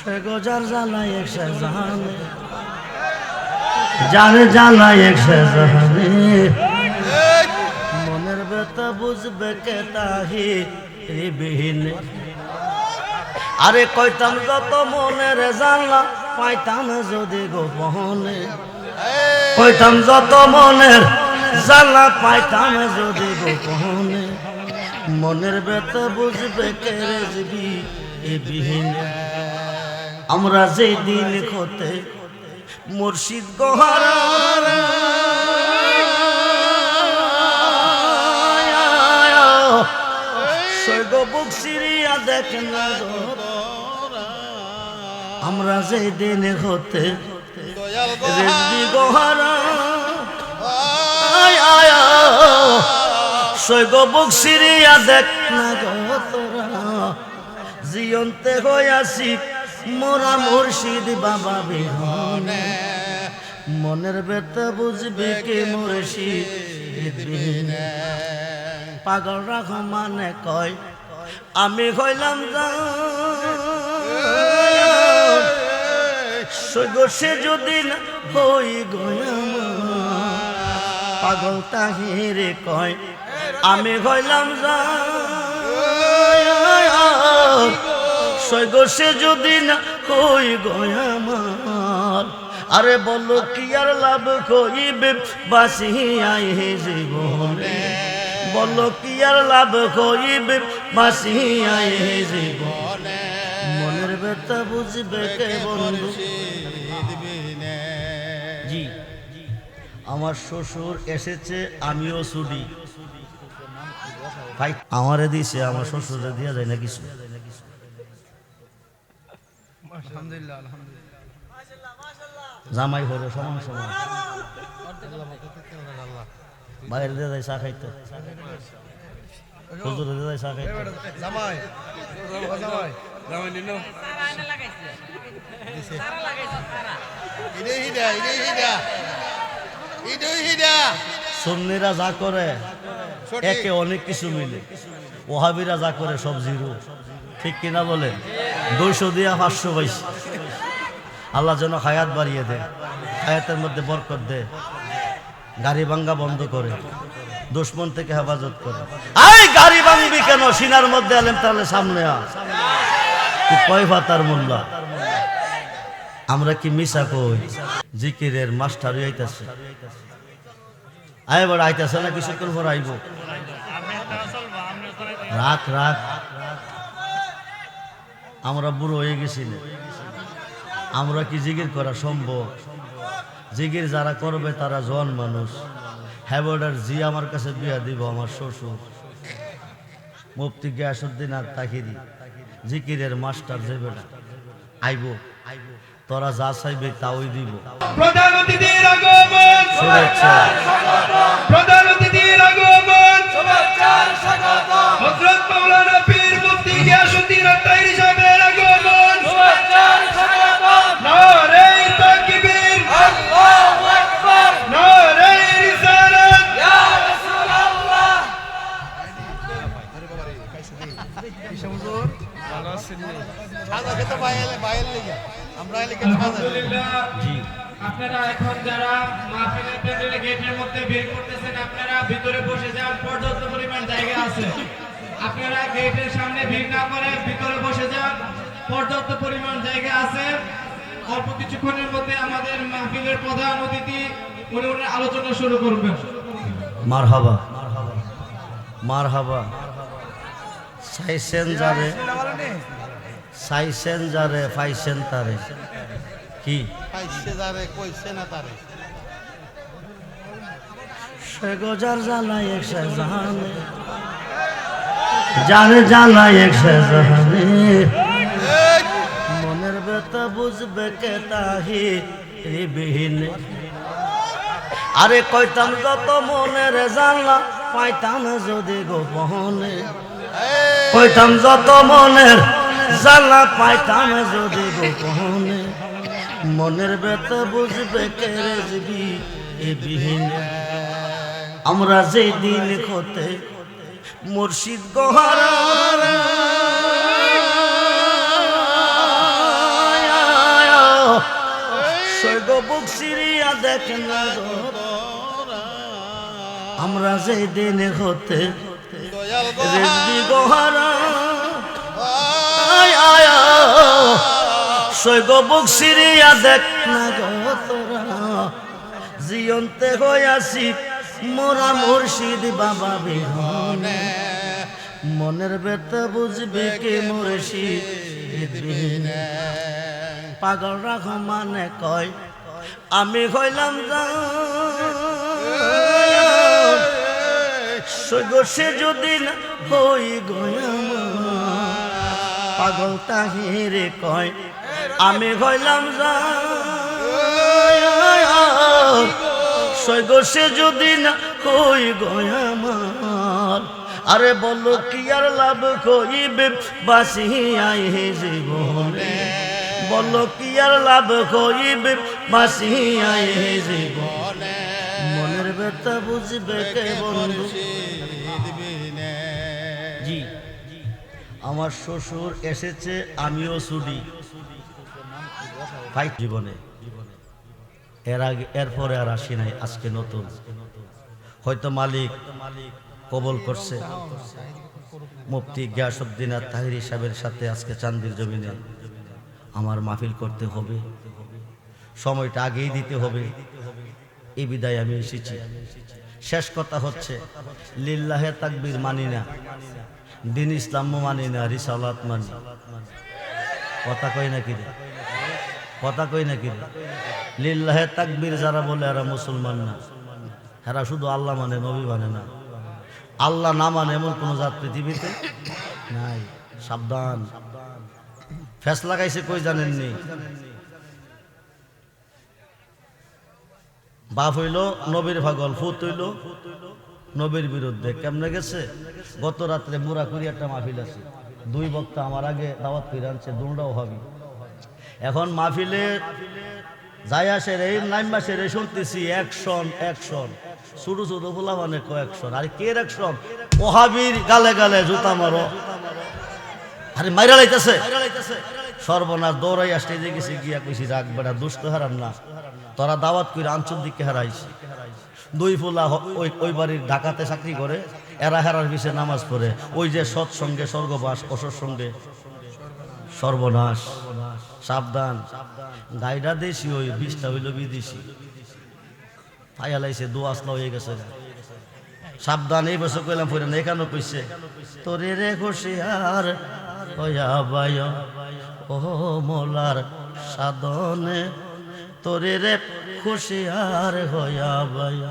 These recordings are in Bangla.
সে গোজার জ্বালায় এক সে জাহানে। জানে জ্বালায় এক সে জাহানে। মনের ব্যথা বুঝবে কে তাহি বিহীন আরে কইতাম যত মনের জানলা পাইতাম যদি গোপনে। কইতাম যত মনের জানলা পাইতাম যদি গোপনে। মনের ব্যথা বুঝবে কে রেজবি বিহীন আমরা যে দিন হতে মুর্শিদ গোহারা সৈগ। আমরা যে দিন হতে গোহারা সৈগ দেখ না গো তোরা জিয়ন্তে হইয়াছি মোরা মুর্শিদ বাবা বিহনে। মনের ব্যথা বুঝবে কে মুর্শিদ পাগল রহমানে কয়, আমি হইলাম সে যদি না হই গয়াম। পাগল তাহিরে কয়, আমি হইলাম সৈগ সে যদি না হই গয়ামার আরে বলো কি আর লাভ কইবে বাসিয়াই জীবনে? বলো কি আর লাভ কইবে বাসিয়াই জীবনে? মনের ব্যথা বুঝবে কে বন্ধু? জি। আমার শ্বশুর এসেছে, আমিও ছুটি। ভাই, আমারে দিছে, আমার শ্বশুরে দিয়া যায় না কিছু। আলহামদুলিল্লাহ আলহামদুলিল্লাহ। জামাই হলো সমান সমান। বাইরে দিয়ে যায় চা খাইতে। হুজুরে দিয়ে চা খাইতে। জামাই জামাই। জামাই নিনো। ইদে হিদা ইদে হিদা। ইদে হিদা। সুন্নিরা যা করে একে অনেক কিছু মিলে। ওহাবিরা যা করে সব জিরো। ঠিক কিনা বলে দুইশো দিয়া পাঁচশো পাইছি আল্লাহ যেন হায়াত বাড়িয়ে দেয় হায়াতের মধ্যে বরকত দেয়। গাড়ি ভাঙ্গা বন্ধ করে দুশ্মন থেকে হেফাজত করে। আই গাড়ি ভাঙবি কেন? সিনার মধ্যে আলেম তাহলে সামনে আ কয় মোল্লা? আমরা কি মিশা কই? জিকিরের মাস্টার আইতাছে আয় বড় আইতাছে না কিছুক্ষণ পর আইব রাখ রাখ। আমরা বুড়ো হয়ে গেছি না। আমরা কি জিগির করা সম্ভব? জিগির যারা করবে তারা জন মানুষ। হ্যাবর্ডার জি আমার কাছে বিয়া দিব আমার শ্বশুর। মুফতি গিয়াসুদ্দিন আর তাহিরি। জিকিরের মাস্টার যে বেটা। আইব। তোরা যা চাইবে তাওই দিব। প্রধান অতিথির আগমন। শুভেচ্ছা। আপনারা এখন যারা মাহফিলের প্যান্ডেলে গেটের মধ্যে ভিড় করতেছেন আপনারা ভিতরে বসে যান পর্যাপ্ত পরিমাণ জায়গা আছে। আপনারা গেটের সামনে ভিড় না করে ভিতরে বসে যান পর্যাপ্ত পরিমাণ জায়গা আছে। অল্প কিছুক্ষণের মধ্যে আমাদের মাহফিলের প্রধান অতিথি উনি ওনার আলোচনা শুরু করবেন। মার হাবা মার সাইসেন যারে সাইসেন যারে ফাইসেন তারে কি? পাইছে যারে কইছে না তারে সে গজার জ্বালায় এক সে জাহানে। জানে জ্বালায় এক সে জাহানে। মনের ব্যথা বুঝবে কে তাহি বিহীন। আরে কইতাম যত মনের জানলা পাইতাম যদি গোপনে। কইতাম যত মনের জানলা পাইতাম যদি গোপনে। মনের ব্যথা বুঝবে কে এ বিহীন। আমরা যে দিন হতে মুর্শিদ গোহারা। বুক সিরিয়া দেখ আমরা যে দিনে হতে রেজবি গোহারা। সৈগ বুক সিরিয়া দেখ না তোরা। জিয়ন্তে হইয়াছি মোরা মুর্শিদ বাবা বিহনে। মনের ব্যথা বুঝবে কে মুর্শিদ পাগল রহমানে কয়, আমি হইলাম সে যদি না হই গয়াম। পাগল তাহিরে কয় আমি হইলাম সৈগ সে যদি না হই গয়ামার আরে বলো কি আর লাভ কইবে বাসি আই জীবনে। বলো কি আর লাভ কইবে বাসি আই জীবনে। মনের ব্যথা বুঝবে কে বন্ধু? জি। আমার শ্বশুর এসেছে, আমিও ছুটি। ভাই, জীবনে। এর আগে, এরপরে আর আসি নাই, আজকে নতুন। হয়তো মালিক কবল করছে। মুফতি গিয়াসুদ্দিন আর তাহিরি সাহেবের সাথে আজকে চান্দির জমিনে। আমার মাহফিল করতে হবে। সময়টা আগেই দিতে হবে। এই বিদায় আমি এসেছি। শেষ কথা হচ্ছে, লিল্লাহে তাকবীর মানি না। দিন ইসলামও মানি না, রিসালাত মানি। কথা কই নাকি কথা কই নাকি লিল্লাহে তাকবীর যারা বলে এরা মুসলমান না। এরা শুধু আল্লাহ মানে নবী মানে না। আল্লাহ না মানে এমন কোন জাত পৃথিবীতে নাই। সাবধান। ফেস লাগাইছে কই জানেননি? বাপ হইল, নবীর ভাগল ফুত হইল। নবীর বিরুদ্ধে কেমনে গেছে? গত রাত্রে মুরা করি একটা মাহফিল আছে। দুই বক্তা আমার আগে দাওয়াত করে আনছে দুটাও হবি। এখন মাহফিলে যাই আসে রে নাইম মাসে রে, শুনতেছি একশন একশন। ছোট ছোট ফুলা মানে কয়েকশন। আর কে একশন? ওহাবির গালে গালে জুতা মারো। আরে মাইরা লাইতেছে। সর্বনাশ দৌড়াই আসতে গেছে, গিয়া কইছি রাখ বেড়া দুষ্ট হারাম না। তোরা দাওয়াত করে আঞ্চল দিকে হারাইছি দুই ফুলা ওই ওই বাড়ির ঢাকাতে চাকরি করে, এরা হেরার বিষয়ে নামাজ পড়ে। ওই যে সৎসঙ্গে স্বর্গবাস, অসৎ সঙ্গে সর্বনাশ। সাবধান। গাইডা দেশি ওই বিষটা হইল বিদেশি। ফাইয়ালাইছে দু আসলা হয়ে গেছে। সাবধান, এই বছর কইলাম পরে না এখানে কইছে, তোরে রে খুশিয়ার হইয়া বায় ও মোলার সাধনে তোরে রে খুশিয়ার হইয়া বায়।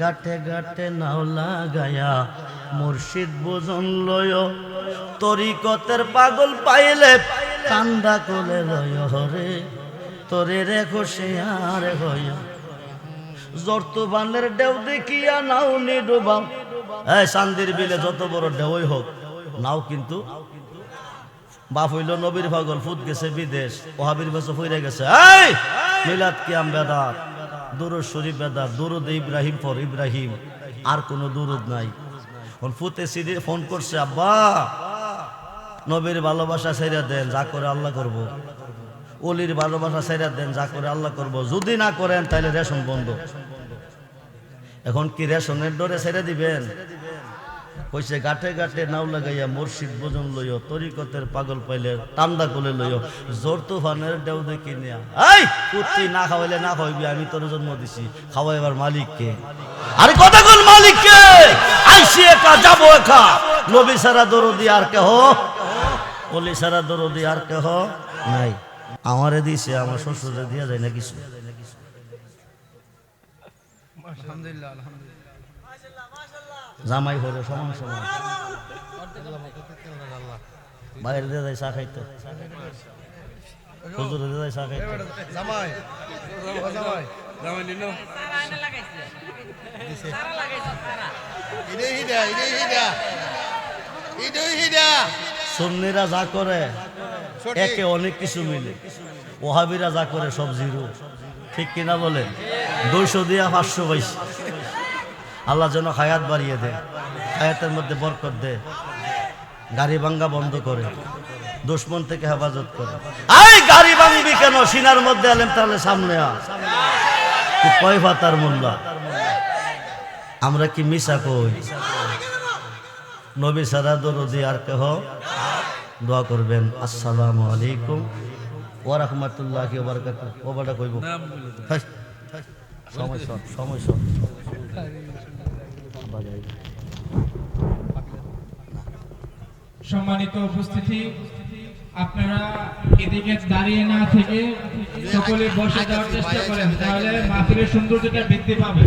গাটে গাটে নাও লাগায়া মুর্শিদ বোজন লয় তরিকতের পাগল পাইলে কান্দা কোলে লয় হরে তোরে রে খুশিয়ার হইয়া। জর্তবানের ঢেউ দেখিয়া নাও নি ডুবাও। এই চান্দির বিলে যত বড় ঢেউই হোক, নাও কিন্তু। বাপ হইল নবীর পাগল, ফুট গেছে বিদেশ। ওহাবির বছর ফিরে গেছে। এই! মিলাদ কিয়াম বেদাত দুরুদ শরীফ বেদাত দুরুদ ইব্রাহিম ফর ইব্রাহিম, আর কোনো দুরুদ নাই। ফুতে সিদি ফোন করছে, আব্বা, নবীর ভালোবাসা ছেড়ে দেন, যা করে আল্লাহ করব। অলির ভালোবাসা ছেড়ে দেন, যা করে আল্লাহ করব। যদি না করেন তাহলে রেশন বন্ধ। এখন কি রেশনের ডরে ছেড়ে দিবেন? কইছে গাঠে গাঠে নাও লাগাইয়া মুর্শিদ বোজন লইও, তরিকতের পাগল পাইলে টান্দা কোলে লইও, জোর তুফানের দেও দেখি নিয়া। এই, কুত্তি না খাওয়াইলে না খাওয়াইবি, আমি তোর জন্ম দিছি খাওয়াইবার মালিককে। আরে কথা কোন মালিককে, আইসি একা, যাব একা। নবী সারা দরদি আর কেহ, অলি সারা দরদি আর কেহ নাই। আমারে দিছে, আমার শ্বশুরে দিয়া যায় না কিছু। আলহামদুলিল্লাহ আলহামদুলিল্লাহ। জামাই হরে সমান সমান। বাইরে দিয়ে যায় চা খাইতে। হুজুরে দিয়ে যায় চা জামাই। জামাই। সুন্নিরা যা করে একে অনেক কিছু মিলে। ওহাবিরা যা করে সব জিরো। ঠিক কিনা বলেন? দুইশো দিয়া পাঁচশো পাইছি। আল্লাহ যেন হায়াত বাড়িয়ে দে হায়াতের মধ্যে বরকত দে। গাড়ি ভাঙ্গা বন্ধ করে দুশ্মন থেকে হেফাজত করে। এই গাড়ি ভাঙবি কেন? সিনার মধ্যে আলেম তাহলে সামনে তুই কয় পাতার মোল্লা? আমরা কি মিশা কই? নবী সারা দরদি আর কেহ দোয়া করবেন। আসসালামু আলাইকুম ওয়া রাহমাতুল্লাহি ওয়া বারাকাতুহু। ও বড় কইব। সময় সব সময় সব বাজাই। সম্মানিত উপস্থিতি, আপনারা এদিকে দাঁড়িয়ে না থেকে সকলে বসে যাওয়ার চেষ্টা করেন, তাহলে মাহফিলের সৌন্দর্যটা বৃদ্ধি পাবে।